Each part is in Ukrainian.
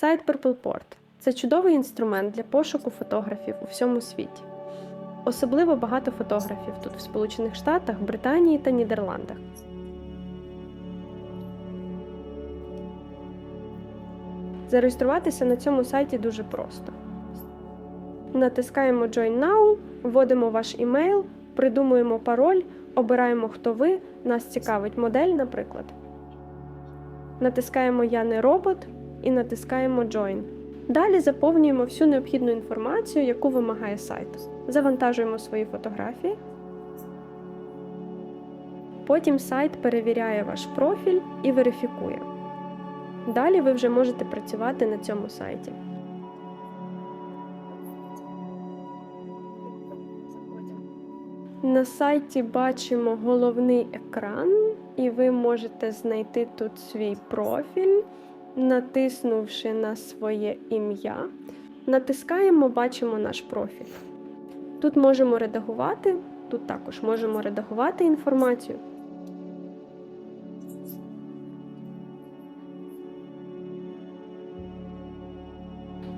Сайт PurplePort – це чудовий інструмент для пошуку фотографів у всьому світі. Особливо багато фотографів тут в Сполучених Штатах, Британії та Нідерландах. Зареєструватися на цьому сайті дуже просто. Натискаємо Join Now, вводимо ваш імейл, придумуємо пароль, обираємо, хто ви, нас цікавить модель, наприклад. Натискаємо Я не робот і натискаємо Join. Далі заповнюємо всю необхідну інформацію, яку вимагає сайт. Завантажуємо свої фотографії. Потім сайт перевіряє ваш профіль і верифікує. Далі ви вже можете працювати на цьому сайті. На сайті бачимо головний екран, і ви можете знайти тут свій профіль, натиснувши на своє ім'я. Натискаємо, бачимо наш профіль. Тут можемо редагувати, тут також можемо редагувати інформацію.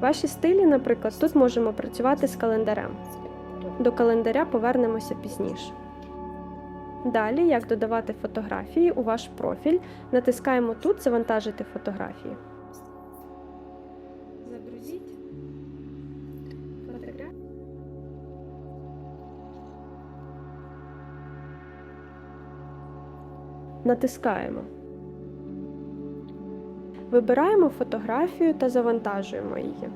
Ваші стилі, наприклад, тут можемо працювати з календарем. До календаря повернемося пізніше. Далі, як додавати фотографії у ваш профіль, натискаємо тут Завантажити фотографії. Натискаємо. Вибираємо фотографію та завантажуємо її.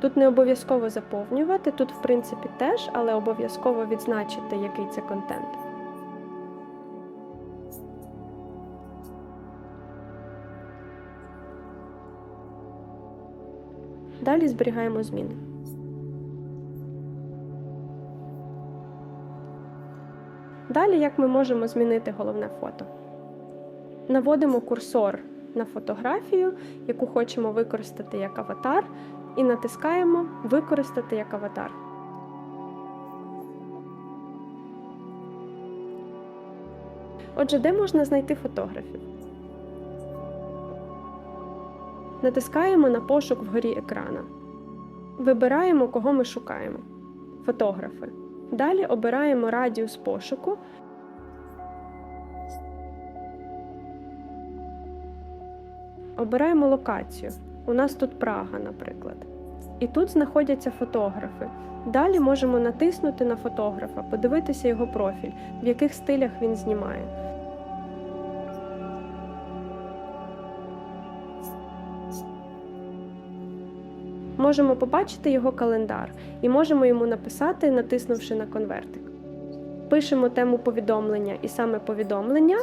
Тут не обов'язково заповнювати, тут, в принципі, теж, але обов'язково відзначити, який це контент. Далі зберігаємо зміни. Далі, як ми можемо змінити головне фото? Наводимо курсор на фотографію, яку хочемо використати як аватар, і натискаємо Використати як аватар. Отже, де можна знайти фотографів? Натискаємо на пошук вгорі екрана. Вибираємо, кого ми шукаємо. Фотографи. Далі обираємо радіус пошуку. Обираємо локацію. У нас тут Прага, наприклад. І тут знаходяться фотографи. Далі можемо натиснути на фотографа, подивитися його профіль, в яких стилях він знімає. Можемо побачити його календар і можемо йому написати, натиснувши на конвертик. Пишемо тему повідомлення і саме повідомлення,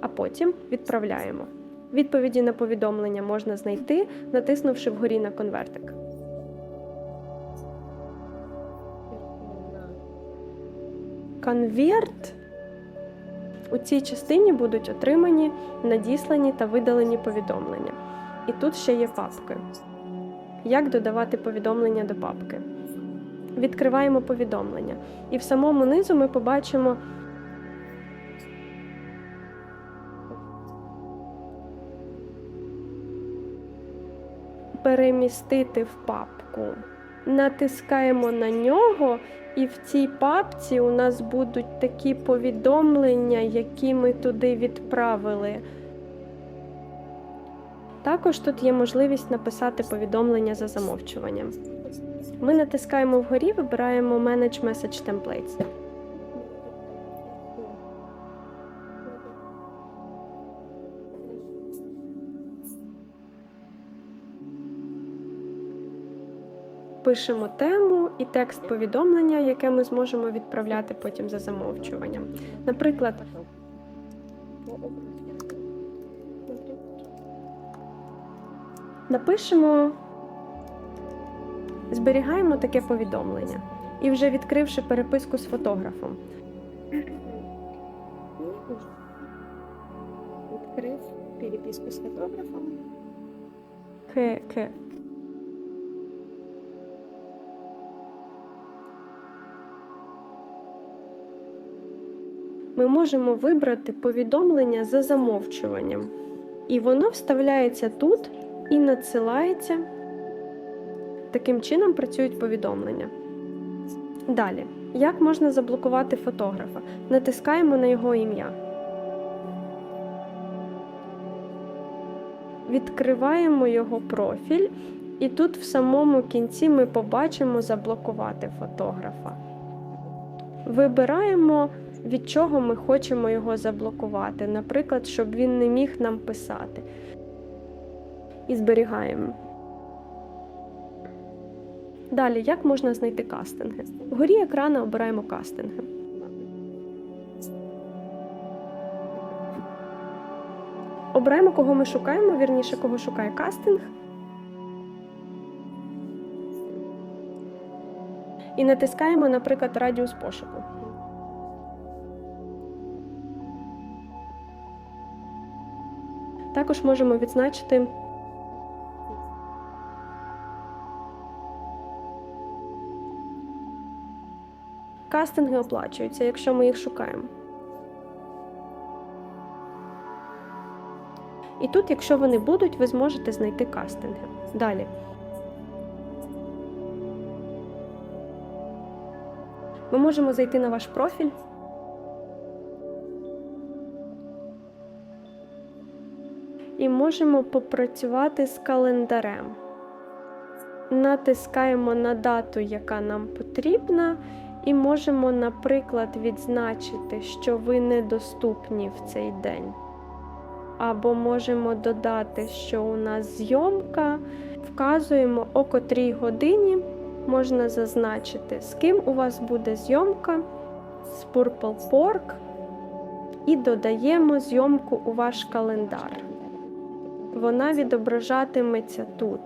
а потім відправляємо. Відповіді на повідомлення можна знайти, натиснувши вгорі на конвертик. Конверт у цій частині будуть отримані, надіслані та видалені повідомлення. І тут ще є папки. Як додавати повідомлення до папки? Відкриваємо повідомлення. І в самому низу ми побачимо перемістити в папку. Натискаємо на нього, і в цій папці у нас будуть такі повідомлення, які ми туди відправили. Також тут є можливість написати повідомлення за замовчуванням. Ми натискаємо вгорі, вибираємо Manage Message Templates. Пишемо тему і текст повідомлення, яке ми зможемо відправляти потім за замовчуванням. Наприклад, напишемо, зберігаємо таке повідомлення. І вже відкривши переписку з фотографом. Відкрив переписку з фотографом. К-к. Ми можемо вибрати повідомлення за замовчуванням. І воно вставляється тут і надсилається. Таким чином працюють повідомлення. Далі, як можна заблокувати фотографа? Натискаємо на його ім'я. Відкриваємо його профіль, і тут в самому кінці ми побачимо заблокувати фотографа. Вибираємо, від чого ми хочемо його заблокувати. Наприклад, щоб він не міг нам писати. І зберігаємо. Далі, як можна знайти кастинги? Вгорі екрана обираємо кастинги. Обираємо, кого ми шукаємо, вірніше, кого шукає кастинг. І натискаємо, наприклад, радіус пошуку. Також можемо відзначити кастинги оплачуються, якщо ми їх шукаємо. І тут, якщо вони будуть, ви зможете знайти кастинги. Далі. Ми можемо зайти на ваш профіль. І можемо попрацювати з календарем. Натискаємо на дату, яка нам потрібна, і можемо, наприклад, відзначити, що ви недоступні в цей день. Або можемо додати, що у нас зйомка, вказуємо, о котрій годині можна зазначити, з ким у вас буде зйомка з Purple Pork, і додаємо зйомку у ваш календар. Вона відображатиметься тут.